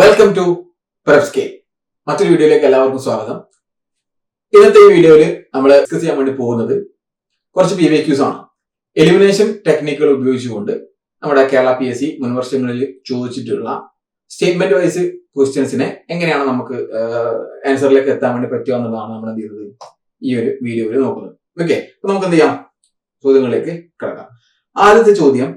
Welcome to പെപ്സ്കെ മറ്റൊരു വീഡിയോയിലേക്ക് എല്ലാവർക്കും സ്വാഗതം. ഇന്നത്തെ ഈ വീഡിയോയിൽ നമ്മൾ ഡിസ്കസ് ചെയ്യാൻ വേണ്ടി പോകുന്നത് കുറച്ച് പി വി ക്യൂസ് ആണ് എലിമിനേഷൻ ടെക്നിക്കുകൾ ഉപയോഗിച്ചുകൊണ്ട് നമ്മുടെ കേരള പി എസ് സി മുൻ വർഷങ്ങളിൽ ചോദിച്ചിട്ടുള്ള സ്റ്റേറ്റ്മെന്റ് വൈസ് ക്വസ്റ്റ്യൻസിനെ എങ്ങനെയാണ് നമുക്ക് ആൻസറിലേക്ക് എത്താൻ വേണ്ടി പറ്റുക എന്നുള്ളതാണ് നമ്മൾ എന്ത് ചെയ്യുന്നത് ഈ ഒരു വീഡിയോയിൽ നോക്കുന്നത്. ഓക്കെ അപ്പൊ നമുക്ക് എന്ത് ചെയ്യാം? ചോദ്യങ്ങളിലേക്ക് കിടക്കാം. ആദ്യത്തെ ചോദ്യം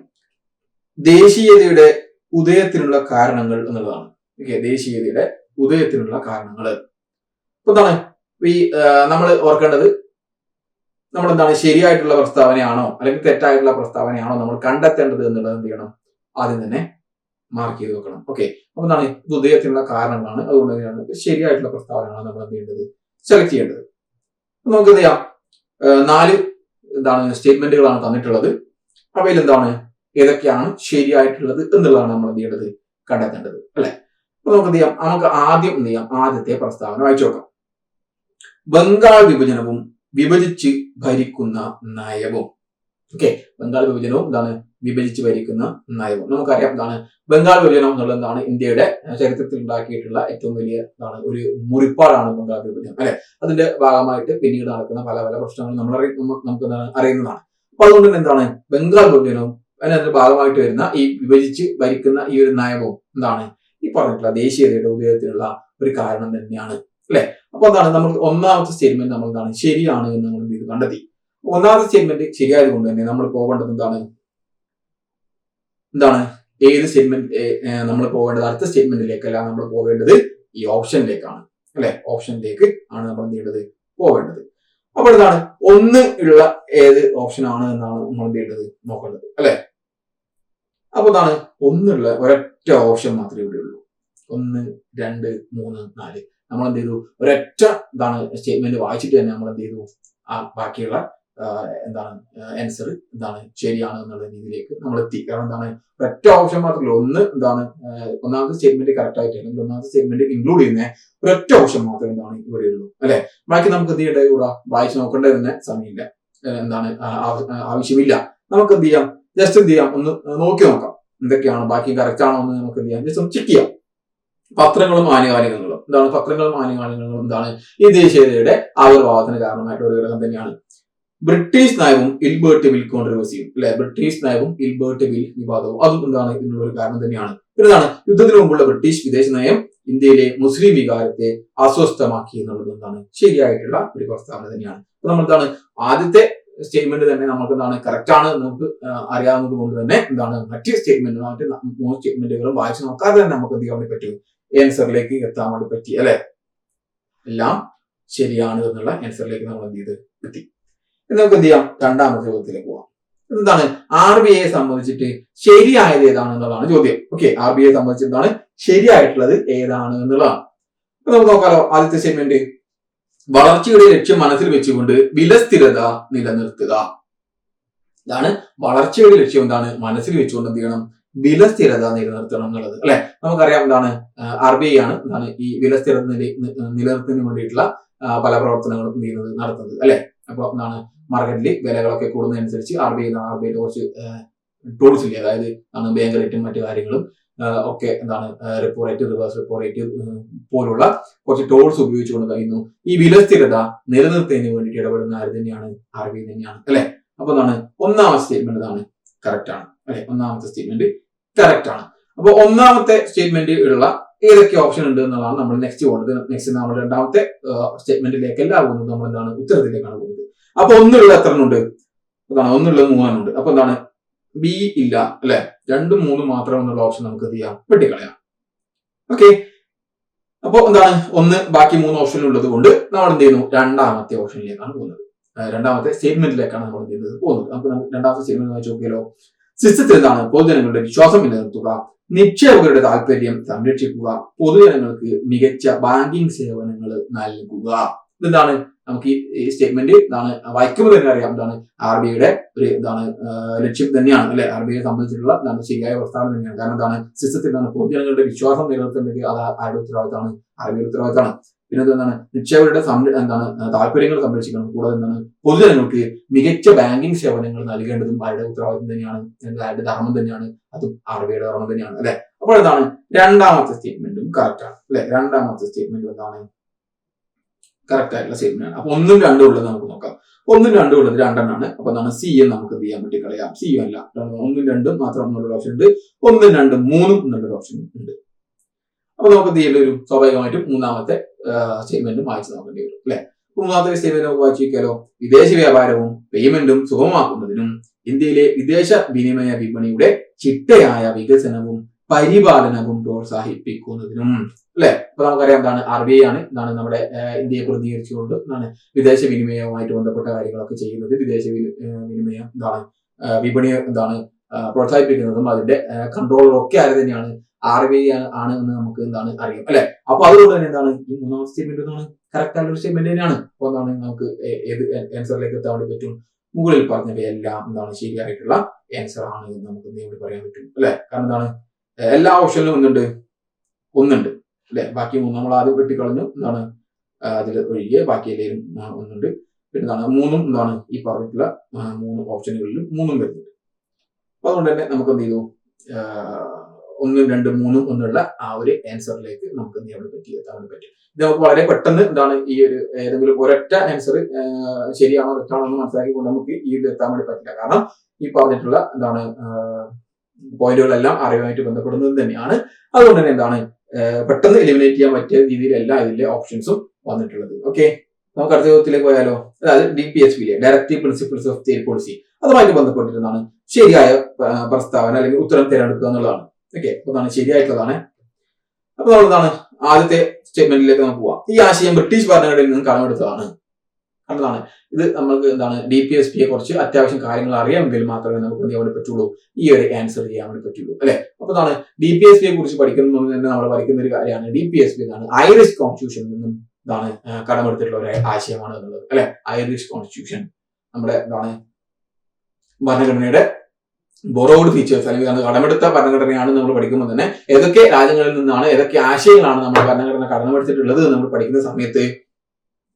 ദേശീയതയുടെ ഉദയത്തിനുള്ള കാരണങ്ങൾ എന്നുള്ളതാണ്. ദേശീയതയുടെ ഉദയത്തിനുള്ള കാരണങ്ങൾ ഇപ്പൊ എന്താണ് ഈ നമ്മൾ ഓർക്കേണ്ടത് നമ്മൾ എന്താണ് ശരിയായിട്ടുള്ള പ്രസ്താവനയാണോ അല്ലെങ്കിൽ തെറ്റായിട്ടുള്ള പ്രസ്താവനയാണോ നമ്മൾ കണ്ടെത്തേണ്ടത് എന്നുള്ളത് എന്ത് ചെയ്യണം? ആദ്യം തന്നെ മാർക്ക് ചെയ്ത് വെക്കണം. ഓക്കെ അപ്പൊ എന്താണ്? ഇത് ഉദയത്തിനുള്ള കാരണങ്ങളാണ്. അതുകൊണ്ട് തന്നെയാണ് ശരിയായിട്ടുള്ള പ്രസ്താവനകളാണ് നമ്മൾ എന്ത് ചെയ്യേണ്ടത്? സെലക്ട് ചെയ്യേണ്ടത്. നമുക്ക് എന്ത് ചെയ്യാം? നാല് എന്താണ് സ്റ്റേറ്റ്മെന്റുകളാണ് തന്നിട്ടുള്ളത്. അവയിൽ എന്താണ് ഏതൊക്കെയാണ് ശരിയായിട്ടുള്ളത് എന്നുള്ളതാണ് നമ്മൾ എന്ത് ചെയ്യേണ്ടത്? കണ്ടെത്തേണ്ടത്. അല്ലെ? നമുക്ക് എന്ത് ചെയ്യാം? നമുക്ക് ആദ്യം എന്ത് ചെയ്യാം? ആദ്യത്തെ പ്രസ്താവന വായിച്ചു നോക്കാം. ബംഗാൾ വിഭജനവും വിഭജിച്ച് ഭരിക്കുന്ന നയവും. ഓക്കെ ബംഗാൾ വിഭജനവും എന്താണ്? വിഭജിച്ച് ഭരിക്കുന്ന നയവും. നമുക്കറിയാം എന്താണ്? ബംഗാൾ വിഭജനം എന്നുള്ളത് എന്താണ്? ഇന്ത്യയുടെ ചരിത്രത്തിൽ ഉണ്ടാക്കിയിട്ടുള്ള ഏറ്റവും വലിയ എന്താണ്? ഒരു മുറിപ്പാടാണ് ബംഗാൾ വിഭജനം. അല്ലെ? അതിന്റെ ഭാഗമായിട്ട് പിന്നീട് നടക്കുന്ന പല പല പ്രശ്നങ്ങളും നമ്മൾ നമുക്ക് അറിയുന്നതാണ്. അപ്പൊ അതുകൊണ്ട് തന്നെ എന്താണ്? ബംഗാൾ വിഭജനവും അതിനകത്ത് ഭാഗമായിട്ട് വരുന്ന ഈ വിഭജിച്ച് ഭരിക്കുന്ന ഈ ഒരു നയവും എന്താണ്? പറഞ്ഞിട്ടുള്ള ദേശീയതയുടെ ഉപയോഗത്തിനുള്ള ഒരു കാരണം തന്നെയാണ് അല്ലെ? അപ്പൊ എന്താണ് നമ്മൾ ഒന്നാമത്തെ സ്റ്റേറ്റ്മെന്റ് നമ്മൾ എന്താണ്? ശരിയാണ് എന്ന് നമ്മൾ ഇത് കണ്ടെത്തി. ഒന്നാമത്തെ സ്റ്റേറ്റ്മെന്റ് ശരിയായത് കൊണ്ട് തന്നെ നമ്മൾ പോകേണ്ടത് എന്താണ്? എന്താണ്? ഏത് സ്റ്റേറ്റ്മെന്റ് നമ്മൾ പോകേണ്ടത്? അടുത്ത സ്റ്റേറ്റ്മെന്റിലേക്കല്ല നമ്മൾ പോകേണ്ടത് ഈ ഓപ്ഷനിലേക്കാണ് അല്ലെ? ഓപ്ഷനിലേക്ക് ആണ് നമ്മൾ എന്ത് ചെയ്യേണ്ടത്? പോകേണ്ടത്. അപ്പോൾ എന്താണ് ഒന്ന് ഉള്ള ഏത് ഓപ്ഷൻ ആണ് എന്നാണ് നമ്മൾ എന്ത് ചെയ്യേണ്ടത്? നോക്കേണ്ടത് അല്ലെ? അപ്പൊ എന്താണ് ഒന്നുള്ള ഒരൊറ്റ ഓപ്ഷൻ മാത്രമേ ഇവിടെ ഉള്ളൂ. ഒന്ന് രണ്ട് മൂന്ന് നാല്. നമ്മൾ എന്ത് ചെയ്തു ഒരൊറ്റ എന്താണ് സ്റ്റേറ്റ്മെന്റ് വായിച്ചിട്ട് തന്നെ നമ്മൾ എന്ത് ചെയ്തു ആ ബാക്കിയുള്ള എന്താണ് ആൻസർ എന്താണ് ശരിയാണ് എന്നുള്ള രീതിയിലേക്ക് നമ്മൾ എത്തി കാരണം എന്താണ്? ഒറ്റ ഓപ്ഷൻ മാത്രമല്ല. ഒന്ന് എന്താണ് ഒന്നാമത്തെ സ്റ്റേറ്റ്മെന്റ് കറക്റ്റ് ആയിട്ട് അല്ലെങ്കിൽ ഒന്നാമത്തെ സ്റ്റേറ്റ്മെന്റ് ഇൻക്ലൂഡ് ചെയ്യുന്ന ഒരൊറ്റ ഓപ്ഷൻ മാത്രമേ എന്താണ് ഇവിടെ ഉള്ളൂ. അല്ലെ? ബാക്കി നമുക്ക് എന്ത് ചെയ്യേണ്ടത് കൂടാ വായിച്ചു നോക്കേണ്ട തന്നെ സമയമില്ല. എന്താണ് ആവശ്യമില്ല. നമുക്ക് എന്ത് ചെയ്യാം? ജസ്റ്റ് എന്ത് ചെയ്യാം? ഒന്ന് നോക്കി നോക്കാം. എന്തൊക്കെയാണ്? ബാക്കി കറക്റ്റ് ആണോ എന്ന് നമുക്ക് എന്ത് ചെയ്യാം? ജസ്റ്റ് ഒന്ന് ചെക്ക് ചെയ്യാം. പത്രങ്ങളും ആനുകാലികങ്ങളും എന്താണ് പത്രങ്ങളും ആനുകാലികങ്ങളും എന്താണ്? ഈ ദേശീയതയുടെ ആവിർഭാവത്തിന് കാരണമായിട്ട് ഒരു ഘടകം തന്നെയാണ്. ബ്രിട്ടീഷ് നയവും ഇൽബേർട്ട് വിൽ കോൺട്രവേഴ്സിയും അല്ലെ? ബ്രിട്ടീഷ് നയവും ഇൽബേർട്ട് ബിൽ വിവാദവും. അതും എന്താണ് ഇതിനുള്ള ഒരു കാരണം തന്നെയാണ്. ഇതാണ് യുദ്ധത്തിന് മുമ്പുള്ള ബ്രിട്ടീഷ് വിദേശ നയം ഇന്ത്യയിലെ മുസ്ലിം വികാരത്തെ അസ്വസ്ഥമാക്കി എന്നുള്ളത് എന്താണ്? ശരിയായിട്ടുള്ള ഒരു പ്രസ്താവന തന്നെയാണ്. അപ്പൊ നമ്മൾ എന്താണ് ആദ്യത്തെ സ്റ്റേറ്റ്മെന്റ് തന്നെ നമുക്ക് എന്താണ്? കറക്റ്റ് ആണ് നമുക്ക് അറിയാവുന്നത് കൊണ്ട് തന്നെ എന്താണ്? മറ്റ് സ്റ്റേറ്റ്മെന്റ് മറ്റ് മൂന്ന് സ്റ്റേറ്റ്മെന്റുകളും വായിച്ചു നോക്കാതെ തന്നെ നമുക്ക് എന്ത് ചെയ്യാൻ പറ്റും? ആൻസറിലേക്ക് എത്താൻ വേണ്ടി പറ്റി അല്ലെ? എല്ലാം ശരിയാണ് എന്നുള്ള ആൻസറിലേക്ക് നമ്മൾ എന്ത് ചെയ്ത്? എത്തി. നമുക്ക് എന്ത് ചെയ്യാം? രണ്ടാമത്തെ ചോദ്യത്തിലേക്ക് പോവാം. എന്താണ് ആർ ബി ഐയെ സംബന്ധിച്ചിട്ട് ശരിയായത് ഏതാണ് എന്നുള്ളതാണ് ചോദ്യം. ഓക്കെ ആർ ബി ഐയെ സംബന്ധിച്ച് എന്താണ്? ശരിയായിട്ടുള്ളത് ഏതാണ് എന്നുള്ളതാണ്. നമുക്ക് നോക്കാലോ. ആദ്യത്തെ സ്റ്റേറ്റ്മെന്റ് വളർച്ചയുടെ ലക്ഷ്യം മനസ്സിൽ വെച്ചുകൊണ്ട് വിലസ്ഥിരത നിലനിർത്തുക. ഇതാണ് വളർച്ചയുടെ ലക്ഷ്യം എന്താണ്? മനസ്സിൽ വെച്ചുകൊണ്ട് എന്ത് ചെയ്യണം? വില സ്ഥിരത നിലനിർത്തണം എന്നുള്ളത്. അല്ലെ? നമുക്കറിയാം എന്താണ് ആർ ബി ഐ ആണ് എന്താണ് ഈ വില സ്ഥിരത നിലനിർത്തുന്നതിന് വേണ്ടിയിട്ടുള്ള പല പ്രവർത്തനങ്ങളും എന്ത് ചെയ്യുന്നത് നടത്തുന്നത്. അല്ലെ? അപ്പൊ എന്താണ് മാർക്കറ്റിൽ വിലകളൊക്കെ കൂടുന്നതനുസരിച്ച് R B I R B I കുറച്ച് ടൂൾസ് ഇല്ലേ? അതായത് ആണ് ബാങ്ക് റേറ്റും മറ്റു കാര്യങ്ങളും ഒക്കെ എന്താണ് repo rate reverse repo rate പോലുള്ള കുറച്ച് ടൂൾസ് ഉപയോഗിച്ചുകൊണ്ട് കഴിയുന്നു. ഈ വില സ്ഥിരത നിലനിർത്തുന്നതിന് വേണ്ടിയിട്ട് ഇടപെടുന്ന ആര് തന്നെയാണ്? ആർ ബി ഐ തന്നെയാണ്. അല്ലെ? അപ്പൊ എന്താണ് ഒന്നാമത്തെ സ്റ്റേറ്റ്മെന്റ് ഇതാണ്. കറക്റ്റ് ആണ്. അല്ലെ? ഒന്നാമത്തെ സ്റ്റേറ്റ്മെന്റ് കറക്റ്റ് ആണ്. അപ്പൊ ഒന്നാമത്തെ സ്റ്റേറ്റ്മെന്റ് ഉള്ള ഏതൊക്കെ ഓപ്ഷൻ ഉണ്ട് എന്നുള്ളതാണ് നമ്മൾ നെക്സ്റ്റ് പോകുന്നത് നെക്സ്റ്റ് നമ്മൾ രണ്ടാമത്തെ സ്റ്റേറ്റ്മെന്റിലേക്ക് എല്ലാം പോകുന്നത് നമ്മൾ എന്താണ് ഉത്തരത്തിലേക്കാണ് പോകുന്നത്. അപ്പൊ ഒന്നുള്ള എത്ര ഉണ്ട്? അതാണ് ഒന്നുള്ളത് മൂവാനുണ്ട് അപ്പൊ എന്താണ്? ബി ഇല്ല അല്ലെ? രണ്ടും മൂന്നും മാത്രം എന്നുള്ള ഓപ്ഷൻ നമുക്ക് ചെയ്യാം? വെട്ടിക്കളയാം. ഓക്കെ അപ്പൊ എന്താണ്? ഒന്ന് ബാക്കി മൂന്ന് ഓപ്ഷൻ ഉള്ളത് കൊണ്ട് നമ്മൾ എന്ത് ചെയ്യുന്നു? രണ്ടാമത്തെ ഓപ്ഷനിലേക്കാണ് പോകുന്നത്. രണ്ടാമത്തെ സ്റ്റേറ്റ്മെന്റിലേക്കാണ് നമ്മൾ എന്ത് ചെയ്യുന്നത്? പോകുന്നത്. നമുക്ക് രണ്ടാമത്തെ സ്റ്റേറ്റ്മെന്റ് വെച്ച് നോക്കിയാലോ? സിസ്റ്റത്തിൽ പൊതുജനങ്ങളുടെ വിശ്വാസം നിലനിർത്തുക. നിക്ഷേപകരുടെ താല്പര്യം സംരക്ഷിക്കുക. പൊതുജനങ്ങൾക്ക് മികച്ച ബാങ്കിംഗ് സേവനങ്ങൾ നൽകുക. ഇതെന്താണ്? നമുക്ക് ഈ- സ്റ്റേറ്റ്മെന്റ് ഇതാണ് വായിക്കുമ്പോൾ തന്നെ അറിയാം. എന്താണ് ആർ ബി ഐയുടെ ഒരു എന്താണ് ലക്ഷ്യം തന്നെയാണ്. അല്ലെ? ആർ ബി ഐയെ സംബന്ധിച്ചിട്ടുള്ള എന്താണ് ശരിയായ പ്രസ്താവന തന്നെയാണ്. കാരണം എന്താണ്? സിസ്റ്റത്തിൽ എന്താണ് പൊതുജനങ്ങളുടെ വിശ്വാസം നിലനിർത്തേണ്ടത്. അത് ആരുടെ ഉത്തരവാദിത്തമാണ്? ആർ ബി ഉത്തരവാദിത്തമാണ്. പിന്നെ എന്താണ് നിക്ഷേപകരുടെ എന്താണ് താല്പര്യങ്ങൾ സംരക്ഷിക്കണം. കൂടാതെ എന്താണ് പൊതുജനങ്ങൾക്ക് മികച്ച ബാങ്കിങ് സേവനങ്ങൾ നൽകേണ്ടതും അവരുടെ ഉത്തരവാദിത്വം തന്നെയാണ്. അവരുടെ ധർമ്മം തന്നെയാണ്. അതും ആർ ബി ഐയുടെ ധർമ്മം തന്നെയാണ് അല്ലെ? അപ്പോൾ എന്താണ്? രണ്ടാമത്തെ സ്റ്റേറ്റ്മെന്റും കറക്റ്റ് ആണ് അല്ലെ? രണ്ടാമത്തെ സ്റ്റേറ്റ്മെന്റ് എന്താണ്? കറക്റ്റ് ആയിട്ടുള്ള സ്റ്റേറ്റ്മെന്റ് ആണ്. അപ്പൊ ഒന്നും രണ്ടും ഉള്ളത് നമുക്ക് നോക്കാം. ഒന്നും രണ്ടും ഉള്ളത് രണ്ടെണ്ണമാണ് അപ്പൊ എന്താണ് സി എന്ന് നമുക്ക് എന്ത് ചെയ്യാൻ പറ്റി? കളയാം. സി അല്ല. ഒന്നും രണ്ടും മാത്രം എന്നുള്ള ഓപ്ഷൻ ഉണ്ട്. ഒന്നും രണ്ടും മൂന്നും എന്നുള്ളൊരു ഓപ്ഷൻ ഉണ്ട്. അപ്പൊ നമുക്ക് എന്ത് ചെയ്യേണ്ടി വരും? സ്വാഭാവികമായിട്ടും മൂന്നാമത്തെ സ്റ്റേറ്റ്മെന്റ് വായിച്ചു നോക്കേണ്ടി വരും അല്ലെ? മൂന്നാമത്തെ സ്റ്റേറ്റ്മെന്റ് നമുക്ക് വിദേശ വ്യാപാരവും പേയ്മെന്റും സുഗമമാക്കുന്നതിനും ഇന്ത്യയിലെ വിദേശ വിനിമയ വിപണിയുടെ ചിട്ടയായ വികസനവും പരിപാലനവും പ്രോത്സാഹിപ്പിക്കുന്നതിനും അല്ലെ? അപ്പൊ നമുക്കറിയാം എന്താണ് ആർ ബി ഐ ആണ് എന്താണ് നമ്മുടെ ഇന്ത്യയെ പ്രതിനിധീകരിച്ചുകൊണ്ട് എന്താണ് വിദേശ വിനിമയവുമായിട്ട് ബന്ധപ്പെട്ട കാര്യങ്ങളൊക്കെ ചെയ്യുന്നത്. വിദേശ വിനി- വിനിമയം എന്താണ് വിപണിയെ വിപണി എന്താണ് പ്രോത്സാഹിപ്പിക്കുന്നതും അതിന്റെ കൺട്രോളറൊക്കെ ആര് തന്നെയാണ് ആർ ബി ഐ ആണ് എന്ന് നമുക്ക് എന്താണ് അറിയാം അല്ലെ? അപ്പൊ അതുകൊണ്ട് തന്നെ എന്താണ്? ഈ മൂന്നാമത്തെ സ്റ്റേറ്റ്മെന്റ് എന്താണ്? കറക്റ്റ് ആയിട്ടുള്ള സ്റ്റേറ്റ്മെന്റ് തന്നെയാണ്. അപ്പൊ എന്താണ് നമുക്ക് ഏത് ആൻസറിലേക്ക് എത്താൻ വേണ്ടി പറ്റും? മുകളിൽ പറഞ്ഞവയെല്ലാം എന്താണ് ശരിയായിട്ടുള്ള ആൻസർ ആണ് എന്ന് നമുക്ക് ചെയ്യാൻ പറയാൻ പറ്റും അല്ലെ? കാരണം എന്താണ്? എല്ലാ ഓപ്ഷനിലും ഒന്നുണ്ട്. ഒന്നുണ്ട് അല്ലെ? ബാക്കി മൂന്ന് നമ്മൾ ആദ്യം വെട്ടിക്കളഞ്ഞു. എന്താണ്? അതിൽ ഒഴികെ ബാക്കി എല്ലാവരും ഒന്നുണ്ട്. പിന്നെ എന്താണ്? മൂന്നും എന്താണ്? ഈ പറഞ്ഞിട്ടുള്ള മൂന്ന് ഓപ്ഷനുകളിലും മൂന്നും വരുന്നുണ്ട്. അപ്പൊ അതുകൊണ്ട് തന്നെ നമുക്ക് എന്ത് ചെയ്തു? ഒന്നും രണ്ടും മൂന്നും എന്നുള്ള ആ ഒരു ആൻസറിലേക്ക് നമുക്ക് എന്ത് ചെയ്യാൻ പറ്റി? എത്താൻ പറ്റും. ഇത് നമുക്ക് വളരെ പെട്ടെന്ന് എന്താണ് ഈ ഒരു ഏതെങ്കിലും ഒരൊറ്റ ആൻസർ ശരിയാണോ തെറ്റാണോ എന്ന് മനസ്സിലാക്കിക്കൊണ്ട് നമുക്ക് ഈ ഇത് എത്താൻ വേണ്ടി പറ്റില്ല. കാരണം ഈ പറഞ്ഞിട്ടുള്ള എന്താണ് പോയിന്റുകളെല്ലാം അറിവുമായിട്ട് ബന്ധപ്പെടുന്നത് തന്നെയാണ്. അതുകൊണ്ട് തന്നെ എന്താണ് പെട്ടെന്ന് എലിമിനേറ്റ് ചെയ്യാൻ പറ്റിയ രീതിയിലല്ല ഇതിലെ ഓപ്ഷൻസും വന്നിട്ടുള്ളത്. ഓക്കെ നമുക്ക് അടുത്ത ചോദ്യത്തിലേക്ക് പോയാലോ? അതായത് ഡി പി എസ് പിയിലെ directive principles of state policy അതുമായിട്ട് ബന്ധപ്പെട്ടിരുന്നതാണ് ശരിയായ പ്രസ്താവന അല്ലെങ്കിൽ ഉത്തരം തിരഞ്ഞെടുക്കുക എന്നുള്ളതാണ്. ഓക്കെ അതാണ് ശരിയായിട്ടുള്ളതാണ്. അപ്പൊ നമ്മളതാണ് ആദ്യത്തെ സ്റ്റേറ്റ്മെന്റിലേക്ക് നമുക്ക് പോവാം. ഈ ആശയം ബ്രിട്ടീഷ് ഭരണഘടനയിൽ നിന്ന് കടമെടുത്തതാണ്. കണ്ടതാണ്. ഇത് നമ്മൾക്ക് എന്താണ് ഡി പി എസ് പിയെ കുറിച്ച് അത്യാവശ്യം കാര്യങ്ങൾ അറിയാമെങ്കിൽ മാത്രമേ നമുക്ക് എന്ത് ചെയ്യാൻ പറ്റുള്ളൂ? ഈ ഒരു ആൻസർ ചെയ്യാൻ വേണ്ടി പറ്റുള്ളൂ അല്ലെ? അപ്പൊ എന്താണ് ഡി പി എസ് പിയെ കുറിച്ച് പഠിക്കുന്നത് തന്നെ നമ്മൾ പഠിക്കുന്ന ഒരു കാര്യമാണ് ഡി പി എസ് പി എന്നാണ് ഐറിഷ് കോൺസ്റ്റിറ്റ്യൂഷനിൽ നിന്നും ഇതാണ് കടമെടുത്തിട്ടുള്ള ഒരു ആശയമാണ് എന്നുള്ളത് അല്ലെ? ഐറിഷ് കോൺസ്റ്റിറ്റ്യൂഷൻ നമ്മുടെ എന്താണ് ഭരണഘടനയുടെ ബൊറോഡ് ഫീച്ചേഴ്സ് അല്ലെങ്കിൽ അത് കടമെടുത്ത ഭരണഘടനയാണ് നമ്മൾ പഠിക്കുമ്പോൾ തന്നെ ഏതൊക്കെ രാജ്യങ്ങളിൽ നിന്നാണ് ഏതൊക്കെ ആശയങ്ങളാണ് നമ്മൾ ഭരണഘടന കടമെടുത്തിട്ടുള്ളത് നമ്മൾ പഠിക്കുന്ന സമയത്ത്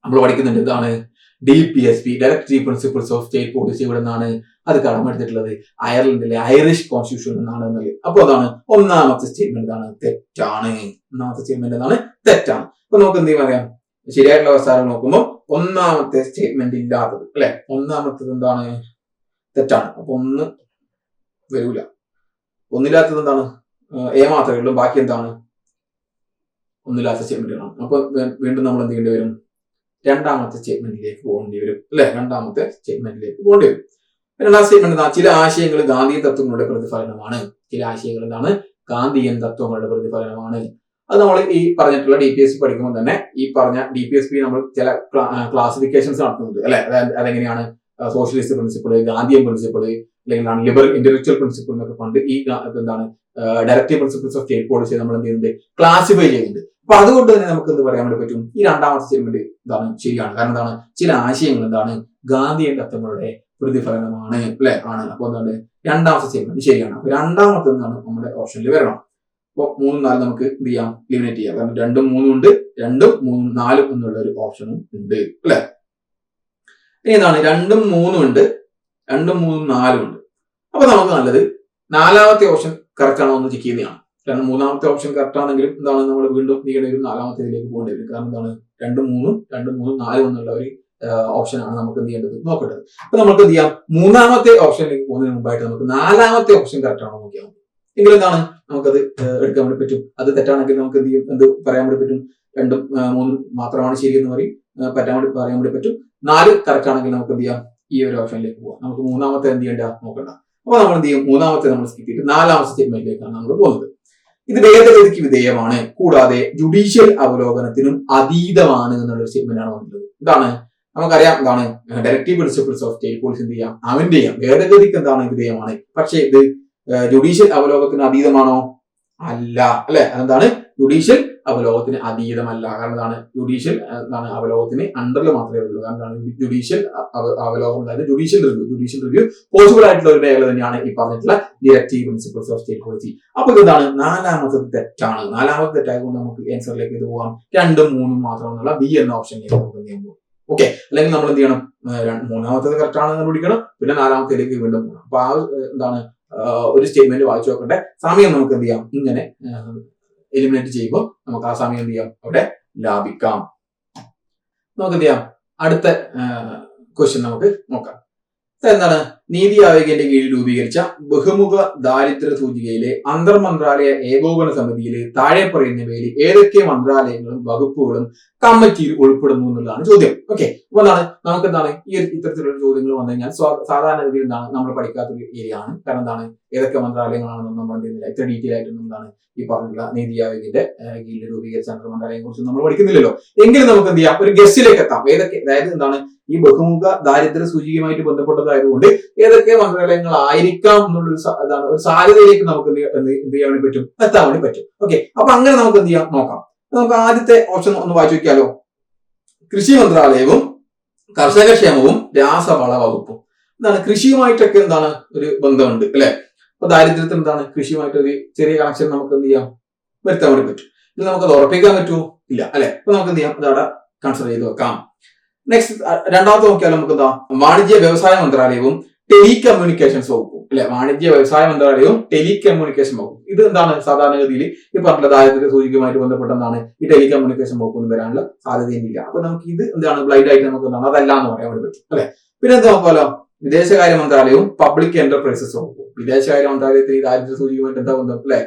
നമ്മൾ പഠിക്കുന്നുണ്ട്. എന്താണ്? D P S P directive principles of state policy ഇവിടെ നിന്നാണ് അത് കടമെടുത്തിട്ടുള്ളത്. അയർലൻഡിലെ ഐറിഷ് കോൺസ്റ്റിറ്റ്യൂഷൻ എന്നാണ് എന്നുള്ളത്. അപ്പോൾ അതാണ് ഒന്നാമത്തെ സ്റ്റേറ്റ്മെന്റ് എന്താണ് തെറ്റാണ്. ഒന്നാമത്തെ സ്റ്റേറ്റ്മെന്റ് എന്താണ് തെറ്റാണ്. അപ്പൊ നമുക്ക് എന്ത് പറയാം? ശരിയായിട്ടുള്ള അവസാനം നോക്കുമ്പോൾ ഒന്നാമത്തെ സ്റ്റേറ്റ്മെന്റ് ഇല്ലാത്തത്. അല്ലെ? ഒന്നാമത്തത് എന്താണ്? തെറ്റാണ്. അപ്പൊ ഒന്ന് വരൂല. ഒന്നില്ലാത്തത് എന്താണ്? എ മാത്രമേ ഉള്ളൂ. ബാക്കി എന്താണ്? ഒന്നില്ലാത്ത സ്റ്റേറ്റ്മെന്റുകളാണ് അപ്പൊ വീണ്ടും നമ്മൾ എന്ത് ചെയ്യേണ്ടി വരും? രണ്ടാമത്തെ സ്റ്റേറ്റ്മെന്റിലേക്ക് പോകേണ്ടി വരും. അല്ലെ? രണ്ടാമത്തെ സ്റ്റേറ്റ്മെന്റിലേക്ക് പോകേണ്ടി വരും. രണ്ടാം സ്റ്റേറ്റ്മെന്റ് ചില ആശയങ്ങൾ ഗാന്ധിയൻ തത്വങ്ങളുടെ പ്രതിഫലനമാണ്. ചില ആശയങ്ങൾ എന്താണ്? ഗാന്ധിയൻ തത്വങ്ങളുടെ പ്രതിഫലനമാണ്. അത് നമ്മൾ ഈ പറഞ്ഞിട്ടുള്ള ഡി പി എസ് സി പഠിക്കുമ്പോൾ തന്നെ ഈ പറഞ്ഞ ഡി പി എസ് പി നമ്മൾ ചില ക്ലാസിഫിക്കേഷൻസ് നടത്തുന്നുണ്ട്. അല്ലെ? അതെങ്ങനെയാണ്? സോഷ്യലിസ്റ്റ് പ്രിൻസിപ്പിൾ ഗാന്ധിയൻ പ്രിൻസിപ്പിൾ അല്ലെങ്കിൽ നോൺ ലിബറൽ ഇന്റലക്ച്വൽ പ്രിൻസിപ്പിൾ എന്നൊക്കെ പണ്ട് ഈ എന്താണ് directive principles of state policy നമ്മൾ എന്ത് ചെയ്യുന്നത് ക്ലാസിഫൈ ചെയ്യുന്നുണ്ട്. അപ്പൊ അതുകൊണ്ട് തന്നെ നമുക്ക് എന്ത് പറയാൻ വേണ്ടി പറ്റും? ഈ രണ്ടാമത്തെ സ്റ്റേറ്റ്മെന്റ് എന്താണ് ശരിയാണ്. കാരണം എന്താണ്? ചില ആശയങ്ങൾ എന്താണ് ഗാന്ധിയുടെ തത്വങ്ങളുടെ പ്രതിഫലനമാണ് അല്ലെ? ആണ്. അപ്പൊ എന്താണ്? രണ്ടാമത്തെ സ്റ്റേറ്റ്മെന്റ് ശരിയാണ്. അപ്പൊ രണ്ടാമത്തെ എന്താണ് നമ്മുടെ ഓപ്ഷനിൽ വരണം. അപ്പൊ മൂന്നും നാലും നമുക്ക് എന്ത് ചെയ്യാം? എലിമിനേറ്റ് ചെയ്യാം. കാരണം രണ്ടും മൂന്നും ഉണ്ട് രണ്ടും മൂന്നും നാലും എന്നുള്ള ഒരു ഓപ്ഷനും ഉണ്ട്. അല്ലെ? ഇനി എന്താണ്? രണ്ടും മൂന്നും ഉണ്ട്. രണ്ടും മൂന്നും നാലും ഉണ്ട് അപ്പൊ നമുക്ക് നല്ലത് നാലാമത്തെ ഓപ്ഷൻ കറക്റ്റ് ആണോ എന്ന് ചെക്ക് ചെയ്യുന്നതാണ്. കാരണം മൂന്നാമത്തെ ഓപ്ഷൻ കറക്റ്റ് ആണെങ്കിലും എന്താണ് നമ്മൾ വീണ്ടും നീ വരും നാലാമത്തെ ഇതിലേക്ക് പോകേണ്ടി വരും. കാരണം എന്താണ്? രണ്ടും മൂന്നും രണ്ടും മൂന്നും നാലും എന്നുള്ള ഒരു ഓപ്ഷൻ ആണ് നമുക്ക് എന്ത് ചെയ്യേണ്ടത് നോക്കേണ്ടത്. അപ്പൊ നമുക്ക് എന്ത് ചെയ്യാം? മൂന്നാമത്തെ ഓപ്ഷനിലേക്ക് പോകുന്നതിന് മുമ്പായിട്ട് നമുക്ക് നാലാമത്തെ ഓപ്ഷൻ കറക്റ്റ് ആണോ നോക്കിയാൽ മതി. എന്താണ്? നമുക്കത് എടുക്കാൻ വേണ്ടി പറ്റും. അത് തെറ്റാണെങ്കിൽ നമുക്ക് എന്ത് ചെയ്യും? എന്ത് പറയാൻ വേണ്ടി പറ്റും? രണ്ടും മൂന്നും മാത്രമാണ് ശരിയെന്ന് പറയും. പറ്റാൻ വേണ്ടി പറയാൻ വേണ്ടി പറ്റും. നാല് കറക്റ്റ് ആണെങ്കിൽ നമുക്ക് എന്ത് ചെയ്യാം? ഈ ഒരു ഓപ്ഷനിലേക്ക് പോകാം നമുക്ക് മൂന്നാമത്തെ എന്ത് ചെയ്യേണ്ട? നോക്കണ്ട. അപ്പൊ നമ്മൾ എന്ത് ചെയ്യും? മൂന്നാമത്തെ നമ്മൾ സ്കിപ്പ് ചെയ്തിട്ട് നാലാമത്തെ സ്റ്റേറ്റ്മെന്റിലേക്കാണ് നമ്മൾ പോകുന്നത്. ഇത് ഭേദഗതിക്ക് വിധേയമാണ്. കൂടാതെ ജുഡീഷ്യൽ അവലോകനത്തിനും അതീതമാണ് എന്നുള്ള സ്റ്റേറ്റ്മെന്റ് ആണ് വന്നിട്ടുള്ളത്. ഇതാണ്. നമുക്കറിയാം എന്താണ്? Directive principles of state policy എന്ത് ചെയ്യാം? അവന്റെ ചെയ്യാം. ഭേദഗതിക്ക് എന്താണ് വിധേയമാണ്? പക്ഷേ ഇത് ജുഡീഷ്യൽ അവലോകത്തിന് അതീതമാണോ? അല്ല. അല്ലെ? അതെന്താണ്? ജുഡീഷ്യൽ അവലോകത്തിന് അതീതമല്ല. കാരണം എന്താണ് ജുഡീഷ്യൽ എന്താണ് അവലോകത്തിന് അണ്ടറിൽ മാത്രമേ ഉള്ളൂ. കാരണം ജുഡീഷ്യൽ അവലോകം അതായത് judicial review judicial review possible ആയിട്ടുള്ള ഒരു മേഖല തന്നെയാണ് ഈ പറഞ്ഞിട്ടുള്ള directive principles of state policy അപ്പൊ ഇതാണ് നാലാമത്തെ തെറ്റാണ്. നാലാമത്തെ തെറ്റായതുകൊണ്ട് നമുക്ക് ആൻസറിലേക്ക് ഇത് പോകാം. രണ്ടും മൂന്നും മാത്രമെന്നുള്ള ബി എന്ന ഓപ്ഷനിലേക്ക് നമുക്ക് ചെയ്യാൻ പോകും? ഓക്കെ അല്ലെങ്കിൽ നമ്മൾ എന്ത് ചെയ്യണം? മൂന്നാമത്തത് കറക്റ്റ് ആണെന്ന് കണ്ടുപിടിക്കണം. പിന്നെ നാലാമത്തേലേക്ക് വീണ്ടും പോകണം. അപ്പൊ ആ എന്താണ് ഒരു സ്റ്റേറ്റ്മെന്റ് വായിച്ചു നോക്കട്ടെ സമയം നമുക്ക് എന്ത് ചെയ്യാം? ഇങ്ങനെ എലിമിനേറ്റ് ചെയ്യുമ്പോൾ നമുക്ക് ആ സമയം എന്ത് ചെയ്യാം? അവിടെ ലാഭിക്കാം. നമുക്ക് എന്ത് ചെയ്യാം? അടുത്ത ക്വസ്റ്റ്യൻ നമുക്ക് നോക്കാം. എന്താണ് നീതി ആയോഗിന്റെ കീഴിൽ രൂപീകരിച്ച ബഹുമുഖ ദാരിദ്ര്യ സൂചികയിലെ അന്തർ മന്ത്രാലയ ഏകോപന സമിതിയിൽ താഴെ പറയുന്നവയിൽ ഏതൊക്കെ മന്ത്രാലയങ്ങളും വകുപ്പുകളും കമ്മിറ്റിയിൽ ഉൾപ്പെടുന്നു എന്നുള്ളതാണ് ചോദ്യം. ഓക്കെ അപ്പൊ എന്താണ്? നമുക്ക് എന്താണ് ഈ ഇത്തരത്തിലുള്ള ചോദ്യങ്ങൾ വന്നു കഴിഞ്ഞാൽ സാധാരണ രീതിയിൽ എന്താണ്? നമ്മൾ പഠിക്കാത്ത ഒരു ഏരിയ ആണ്. കാരണം എന്താണ്? ഏതൊക്കെ മന്ത്രാലയങ്ങളാണെന്നും നമ്മൾ എന്ത് ചെയ്യുന്നില്ല? ഇത്ര ഡീറ്റെയിൽ ആയിട്ടൊന്നും എന്താണ് ഈ പറഞ്ഞിട്ടുള്ള നീതി ആയോഗിന്റെ കീഴിൽ രൂപീകരിച്ച അന്തർ മന്ത്രാലയം കുറിച്ച് നമ്മൾ പഠിക്കുന്നില്ലല്ലോ. എങ്കിലും നമുക്ക് എന്ത് ചെയ്യാം? ഒരു ഗസ്റ്റിലേക്ക് എത്താം. ഏതൊക്കെ അതായത് എന്താണ്? ഈ ബഹുമുഖ ദാരിദ്ര്യ സൂചികയുമായിട്ട് ബന്ധപ്പെട്ടതായതുകൊണ്ട് ഏതൊക്കെ മന്ത്രാലയങ്ങളായിരിക്കാം എന്നുള്ളൊരു എന്താണ് ഒരു സാധ്യതയിലേക്ക് നമുക്ക് എന്ത് ചെയ്യാൻ- പറ്റും? എത്താൻ വേണ്ടി പറ്റും. ഓക്കെ അപ്പൊ അങ്ങനെ നമുക്ക് എന്ത് ചെയ്യാം? നോക്കാം. നമുക്ക് ആദ്യത്തെ ഓപ്ഷൻ ഒന്ന് വായിച്ചു നോക്കിയാലോ? കൃഷി മന്ത്രാലയവും കർഷകക്ഷേമവും രാസവള വകുപ്പും. എന്താണ്? കൃഷിയുമായിട്ടൊക്കെ എന്താണ് ഒരു ബന്ധമുണ്ട് അല്ലെ? അപ്പൊ ദാരിദ്ര്യത്തിൽ എന്താണ്? കൃഷിയുമായിട്ട് ഒരു ചെറിയ കണക്ഷൻ നമുക്ക് എന്ത് ചെയ്യാം? വരുത്താൻ വേണ്ടി പറ്റും. ഇത് നമുക്ക് അത് ഉറപ്പിക്കാൻ പറ്റുമോ? ഇല്ല അല്ലെ? അപ്പൊ നമുക്ക് എന്ത് ചെയ്യാം? അതവിടെ കൺസിഡർ ചെയ്ത് വെക്കാം. നെക്സ്റ്റ് രണ്ടാമത്തെ നോക്കിയാൽ നമുക്ക് എന്താ വാണിജ്യ വ്യവസായ മന്ത്രാലയവും ടെലികമ്മ്യൂണിക്കേഷൻസ് വകുപ്പും അല്ലെ? വാണിജ്യ വ്യവസായ മന്ത്രാലയവും ടെലികമ്മ്യൂണിക്കേഷൻ വകുപ്പും. ഇത് എന്താണ് സാധാരണഗതിയിൽ ഈ പറഞ്ഞ ദാരിദ്ര്യ സൂചികയുമായിട്ട് ബന്ധപ്പെട്ട എന്താണ് ഈ ടെലികമ്മ്യൂണിക്കേഷൻ വകുപ്പ് ഒന്നും വരാനുള്ള സാധ്യതയില്ല അപ്പൊ നമുക്ക് ഇത് എന്താണ് ബ്ലൈൻഡ് ആയിട്ട് നമുക്ക് എന്താണ് അതല്ല എന്ന് പറയാൻ വേണ്ടി പറ്റും അല്ലെ? പിന്നെ എന്താ നോക്കാലോ വിദേശകാര്യ മന്ത്രാലയവും പബ്ലിക് എന്റർപ്രൈസസ് വകുപ്പും. വിദേശകാര്യ മന്ത്രാലയത്തിൽ ഈ ദാരിദ്ര്യ സൂചികയുമായിട്ട് എന്താ ബന്ധം അല്ലെ?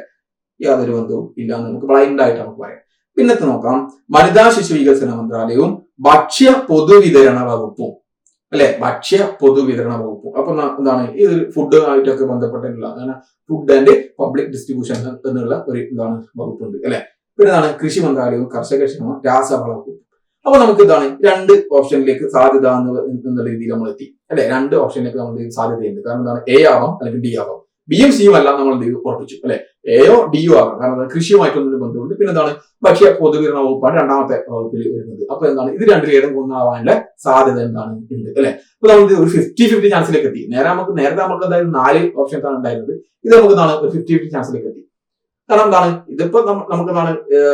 യാതൊരു ബന്ധവും ഇല്ല എന്ന് നമുക്ക് ബ്ലൈൻഡ് ആയിട്ട് നമുക്ക് പറയാം. പിന്നത്തെ നോക്കാം. വനിതാ ശിശു വികസന മന്ത്രാലയവും ഭക്ഷ്യ പൊതുവിതരണ വകുപ്പും. അല്ലെ? ഭക്ഷ്യ പൊതുവിതരണ വകുപ്പ്. അപ്പൊ എന്താണ്? ഇത് ഫുഡ് ആയിട്ടൊക്കെ ബന്ധപ്പെട്ടിട്ടുള്ള അങ്ങനെ ഫുഡ് ആൻഡ് പബ്ലിക് ഡിസ്ട്രിബ്യൂഷൻ എന്നുള്ള ഒരു എന്താണ് വകുപ്പുണ്ട് അല്ലെ? പിന്നെ എന്താണ്? കൃഷി മന്ത്രാലയവും കർഷക ക്ഷേമ രാസവള വകുപ്പ്. അപ്പൊ നമുക്ക് എന്താണ്? രണ്ട് ഓപ്ഷനിലേക്ക് സാധ്യത എന്ന് എന്നുള്ള രീതിയിൽ നമ്മൾ എത്തി അല്ലെ? രണ്ട് ഓപ്ഷനിലേക്ക് നമ്മൾ സാധ്യതയുണ്ട്. കാരണം എന്താണ്? എ ആവാം അല്ലെങ്കിൽ ഡി ആവാം. ബിയും സിയും അല്ല നമ്മൾ എന്ത് ചെയ്തു? ഉറപ്പിച്ചു അല്ലെ? എയോ ഡിയോ ആകാം. കാരണം കൃഷിയുമായിട്ടൊന്നും ബന്ധമുണ്ട്. പിന്നെ എന്താണ്? ഭക്ഷ്യ പൊതുവിതരണ വകുപ്പാണ് രണ്ടാമത്തെ വകുപ്പിൽ വരുന്നത്. അപ്പൊ എന്താണ്? ഇത് രണ്ടിൽ ഏതെങ്കിലും ഒന്നാവാനുള്ള സാധ്യത എന്താണ്? ഉണ്ട് അല്ലെ? അപ്പൊ നമ്മൾ ഒരു ഫിഫ്റ്റി ഫിഫ്റ്റി ചാൻസിലേക്ക് എത്തി. നേരെ നമുക്ക് നേരത്തെ നമുക്ക് എന്തായാലും നാല് ഓപ്ഷൻസ് ആണ് ഉണ്ടായിരുന്നത്. ഇത് നമുക്ക് എന്താണ്? ഒരു ഫിഫ്റ്റി ഫിഫ്റ്റി ചാൻസിലേക്ക് എത്തി. കാരണം എന്താണ്? ഇതിപ്പോ നമുക്ക് എന്താണ്?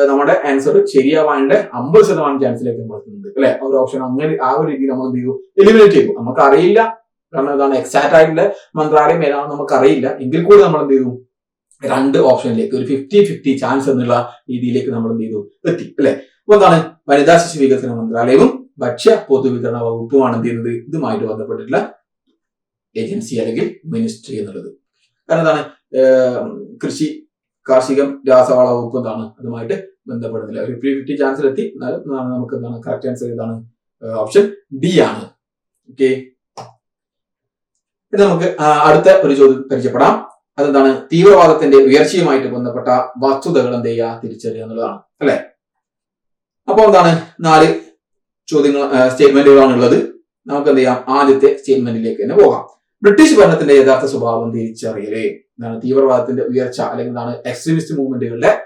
നമ്മുടെ ആൻസർ ശരിയാവാനുള്ള അമ്പത് ശതമാനം ചാൻസിലേക്ക് നമ്മൾ എത്തുന്നുണ്ട് അല്ലെ? ഒരു ഓപ്ഷൻ അങ്ങനെ ആ ഒരു രീതിയിൽ നമ്മൾ എന്ത് ചെയ്തു? എലിമിനേറ്റ് ചെയ്തു. നമുക്ക് അറിയില്ല കാരണം എന്താണ്? എക്സാക്ട് ആയിട്ടുള്ള മന്ത്രാലയം ഏതാണെന്ന് നമുക്ക് അറിയില്ല എങ്കിൽ കൂടി നമ്മൾ എന്ത് ചെയ്തു? രണ്ട് ഓപ്ഷനിലേക്ക് ഒരു ഫിഫ്റ്റി ഫിഫ്റ്റി ചാൻസ് എന്നുള്ള രീതിയിലേക്ക് നമ്മൾ എന്ത് ചെയ്തു? എത്തി അല്ലെ? അപ്പൊ എന്താണ്? വനിതാ ശിശു വികസന മന്ത്രാലയവും ഭക്ഷ്യ പൊതുവിതരണ വകുപ്പുമാണ് എന്ത് ചെയ്യുന്നത്? ഇതുമായിട്ട് ബന്ധപ്പെട്ടിട്ടുള്ള ഏജൻസി അല്ലെങ്കിൽ മിനിസ്ട്രി എന്നുള്ളത്. കാരണം എന്താണ്? കൃഷി കാർഷികം രാസവള വകുപ്പ് എന്താണ്? അതുമായിട്ട് ബന്ധപ്പെടുന്നില്ല. ഫിഫ്റ്റി ഫിഫ്റ്റി ചാൻസിൽ എത്തി എന്നാലും നമുക്ക് എന്താണ്? കറക്റ്റ് ആൻസർ ഇതാണ് ഓപ്ഷൻ ഡി ആണ്. ഓക്കെ നമുക്ക് അടുത്ത ഒരു ചോദ്യം പരിചയപ്പെടാം. അതെന്താണ്? തീവ്രവാദത്തിന്റെ ഉയർച്ചയുമായിട്ട് ബന്ധപ്പെട്ട വസ്തുതകൾ എന്ത് ചെയ്യുക? തിരിച്ചറിയുക എന്നുള്ളതാണ്. അല്ലെ? അപ്പൊ എന്താണ്? നാല് ചോദ്യങ്ങൾ സ്റ്റേറ്റ്മെന്റുകളാണ് ഉള്ളത്. നമുക്ക് എന്ത് ചെയ്യാം? ആദ്യത്തെ സ്റ്റേറ്റ്മെന്റിലേക്ക് തന്നെ പോകാം. ബ്രിട്ടീഷ് ഭരണത്തിന്റെ യഥാർത്ഥ സ്വഭാവം തിരിച്ചറിയലേ. എന്താണ്? തീവ്രവാദത്തിന്റെ ഉയർച്ച അല്ലെങ്കിൽ എന്താണ്? എക്സ്ട്രീമിസ്റ്റ് മൂവ്മെന്റുകളുടെ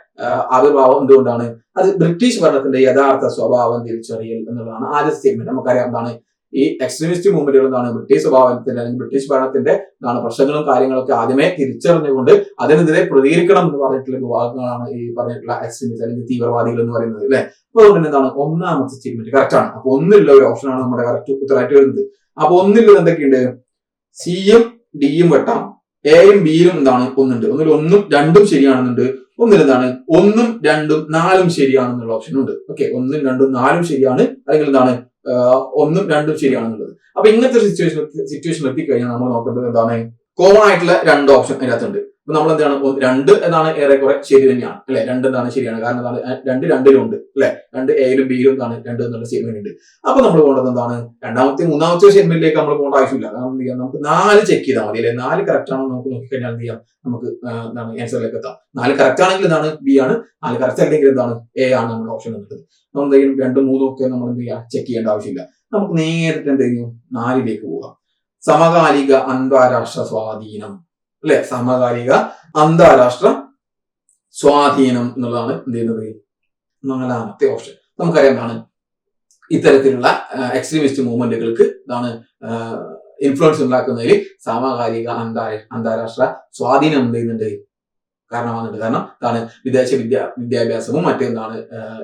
ആവിർഭാവം എന്തുകൊണ്ടാണ്? അത് ബ്രിട്ടീഷ് ഭരണത്തിന്റെ യഥാർത്ഥ സ്വഭാവം തിരിച്ചറിയൽ എന്നുള്ളതാണ് ആദ്യ സ്റ്റേറ്റ്മെന്റ്. നമുക്കറിയാം എന്താണ്? ഈ എക്സ്ട്രീമിസ്റ്റ് മൂവ്മെന്റുകൾ എന്താണ് ബ്രിട്ടീഷ് സ്വഭാവത്തിന്റെ അല്ലെങ്കിൽ ബ്രിട്ടീഷ് ഭരണത്തിന്റെ എന്താണ് പ്രശ്നങ്ങളും കാര്യങ്ങളൊക്കെ ആദ്യമേ തിരിച്ചറിഞ്ഞുകൊണ്ട് അതിനെതിരെ പ്രതികരിക്കണം എന്ന് പറഞ്ഞിട്ടുള്ള വിഭാഗങ്ങളാണ് ഈ പറഞ്ഞിട്ടുള്ള എക്സ്ട്രീമിസ്റ്റ് അല്ലെങ്കിൽ തീവ്രവാദികൾ എന്ന് പറയുന്നത് അല്ലെ? അപ്പൊ അതുകൊണ്ട് എന്താണ് ഒന്നാമത്തെ സ്റ്റേറ്റ്മെന്റ് കറക്റ്റ് ആണ്. അപ്പൊ ഒന്നിലുള്ള ഒരു ഓപ്ഷനാണ് നമ്മുടെ കറക്റ്റ് ഉത്തരമായിട്ട് വരുന്നത്. അപ്പൊ ഒന്നുള്ളത് എന്തൊക്കെയുണ്ട്? സിയും ഡിയും വെട്ടാം. എയും ബിയിലും എന്താണ് ഒന്നുണ്ട്. ഒന്നിൽ ഒന്നും രണ്ടും ശരിയാണെന്നുണ്ട്. ഒന്നിൽ എന്താണ് ഒന്നും രണ്ടും നാലും ശരിയാണെന്നുള്ള ഓപ്ഷൻ ഉണ്ട്. ഓക്കെ ഒന്നും രണ്ടും നാലും ശരിയാണ്. അല്ലെങ്കിൽ എന്താണ് ഒന്നും രണ്ടും ശരിയാണെന്നുള്ളത് അപ്പൊ ഇങ്ങനത്തെ സിറ്റുവേഷൻ സിറ്റുവേഷൻ എത്തിക്കഴിഞ്ഞാൽ നമ്മൾ നോക്കേണ്ടത് എന്താണ്? കോമൺ ആയിട്ടുള്ള രണ്ട് ഓപ്ഷൻ അതിനകത്തുണ്ട്. അപ്പൊ നമ്മൾ എന്താണ് രണ്ട് എന്നാണ് ഏറെക്കുറെ ശരി തന്നെയാണ് അല്ലെ? രണ്ട് എന്താണ് ശരിയാണ്. കാരണം രണ്ട് രണ്ടിലും ഉണ്ട് അല്ലെ? രണ്ട് എയിലും ബിയിലും എന്താണ്? രണ്ട് എന്നുള്ള സ്റ്റേറ്റ്മെന്റ് ഉണ്ട്. അപ്പൊ നമ്മൾ പോകേണ്ടത് എന്താണ്? രണ്ടാമത്തെ മൂന്നാമത്തെ സ്റ്റേറ്റ്മെന്റിലേക്ക് നമ്മൾ പോകേണ്ട ആവശ്യമില്ല. കാരണം എന്ത് നമുക്ക് നാല് ചെക്ക് ചെയ്താൽ മതി അല്ലെ? നാല് കറക്റ്റ് ആണോ നമുക്ക് നോക്കിക്കഴിഞ്ഞാൽ എന്ത് ചെയ്യാം? നമുക്ക് എന്താണ്? ആൻസറിലേക്ക് എത്താം. നാല് കറക്റ്റ് ആണെങ്കിൽ എന്താണ്? ബി ആണ്. നാല് കറക്റ്റ് അല്ലെങ്കിൽ എന്താണ്? എ ആണ് നമ്മുടെ ഓപ്ഷൻ എന്നുള്ളത്. നമ്മൾ എന്തെങ്കിലും രണ്ടും മൂന്നും ഒക്കെ നമ്മൾ എന്ത് ചെയ്യാം ചെക്ക് ചെയ്യേണ്ട ആവശ്യമില്ല. നമുക്ക് നേരിട്ട് എന്തെങ്കിലും നാലിലേക്ക് പോകാം. സമകാലിക അന്താരാഷ്ട്ര സ്വാധീനം. അല്ലെ? സമകാലിക അന്താരാഷ്ട്ര സ്വാധീനം എന്നുള്ളതാണ് എന്ത് ചെയ്യുന്നത്? നാലാമത്തെ ഓപ്ഷൻ നമുക്കറിയാം എന്താണ് ഇത്തരത്തിലുള്ള എക്സ്ട്രീമിസ്റ്റ് മൂവ്മെന്റുകൾക്ക് ഇതാണ് ഇൻഫ്ലുവൻസ് ഉണ്ടാക്കുന്നതിൽ സമകാലിക അന്താ അന്താരാഷ്ട്ര സ്വാധീനം എന്ത് ചെയ്യുന്നുണ്ട്? കാരണമാകുന്നുണ്ട്. കാരണം എന്താണ്? വിദേശ വിദ്യാ വിദ്യാഭ്യാസവും മറ്റെന്താണ്?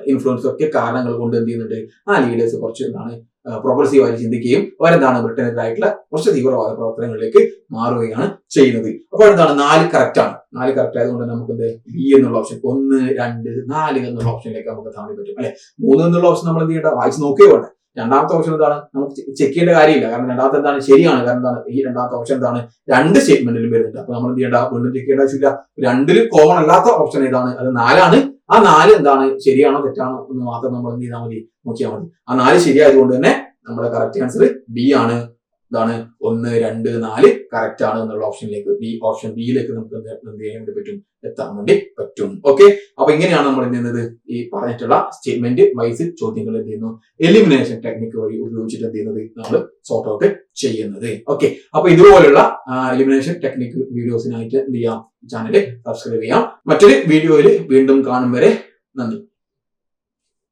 ഇൻഫ്ലുവൻസും ഒക്കെ കാരണങ്ങൾ കൊണ്ട് എന്ത് ചെയ്യുന്നുണ്ട്? ആ ലീഡേഴ്സ് കുറച്ച് എന്താണ്? പ്രോഗ്രസീവായി ചിന്തിക്കുകയും അവരെന്താണ്? ബ്രിട്ടനെതിരായിട്ടുള്ള കുറച്ച് തീവ്രവാദ പ്രവർത്തനങ്ങളിലേക്ക് മാറുകയാണ് ചെയ്യുന്നത്. അപ്പോൾ എന്താണ്? നാല് കറക്റ്റ് ആണ്. നാല് കറക്റ്റ് ആയതുകൊണ്ട് നമുക്ക് എന്ത്? ബി എന്നുള്ള ഓപ്ഷൻ ഒന്ന് രണ്ട് നാല് എന്നുള്ള ഓപ്ഷനിലേക്ക് നമുക്ക് എത്താൻ പറ്റും. അല്ലെ? മൂന്ന് എന്നുള്ള ഓപ്ഷൻ നമ്മൾ എന്ത് ചെയ്യേണ്ട വായിച്ച് നോക്കിയേ വേണ്ട രണ്ടാമത്തെ ഓപ്ഷൻ എന്താണ്? നമുക്ക് ചെക്ക് ചെയ്യേണ്ട കാര്യമില്ല. കാരണം രണ്ടാമത്തെ എന്താണ്? ശരിയാണ്. കാരണം എന്താണ്? ഈ രണ്ടാമത്തെ ഓപ്ഷൻ എന്താണ്? രണ്ട് സ്റ്റേറ്റ്മെന്റിലും വരുന്നുണ്ട്. അപ്പൊ നമ്മൾ എന്ത് ചെയ്യേണ്ട? വീണ്ടും ചെക്ക് ചെയ്യേണ്ട ആവശ്യമില്ല. രണ്ടിലും കോമൺ അല്ലാത്ത ഓപ്ഷൻ ഏതാണ്? അത് നാലാണ്. ആ നാല് എന്താണ്? ശരിയാണോ തെറ്റാണോ എന്ന് മാത്രം നമ്മൾ എന്ത് ചെയ്താൽ മതി നോക്കിയാൽ മതി. ആ നാല് ശരിയായതുകൊണ്ട് തന്നെ നമ്മുടെ കറക്റ്റ് ആൻസർ ബി ആണ്. ഇതാണ് ഒന്ന് രണ്ട് നാല്. കറക്റ്റ് ആണ് എന്നുള്ള ഓപ്ഷനിലേക്ക് ബി ഓപ്ഷൻ ബിയിലേക്ക് നമുക്ക് എന്ത് ചെയ്യാൻ വേണ്ടി പറ്റും? എത്താൻ വേണ്ടി പറ്റും. ഓക്കെ അപ്പൊ ഇങ്ങനെയാണ് നമ്മൾ എന്ത് ചെയ്യുന്നത്? ഈ പറഞ്ഞിട്ടുള്ള സ്റ്റേറ്റ്മെന്റ് വൈസ് ചോദ്യങ്ങൾ എന്ത് ചെയ്യുന്നു? എലിമിനേഷൻ ടെക്നിക്ക് വഴി ഉപയോഗിച്ചിട്ട് എന്ത് ചെയ്യുന്നത്? നമ്മൾ സോർട്ട് ഔട്ട് ചെയ്യുന്നത്. ഓക്കെ അപ്പൊ ഇതുപോലുള്ള എലിമിനേഷൻ ടെക്നിക്ക് വീഡിയോസിനായിട്ട് എന്ത് ചെയ്യാം? ചാനൽ സബ്സ്ക്രൈബ് ചെയ്യാം. മറ്റൊരു വീഡിയോയിൽ വീണ്ടും കാണും വരെ. നന്ദി.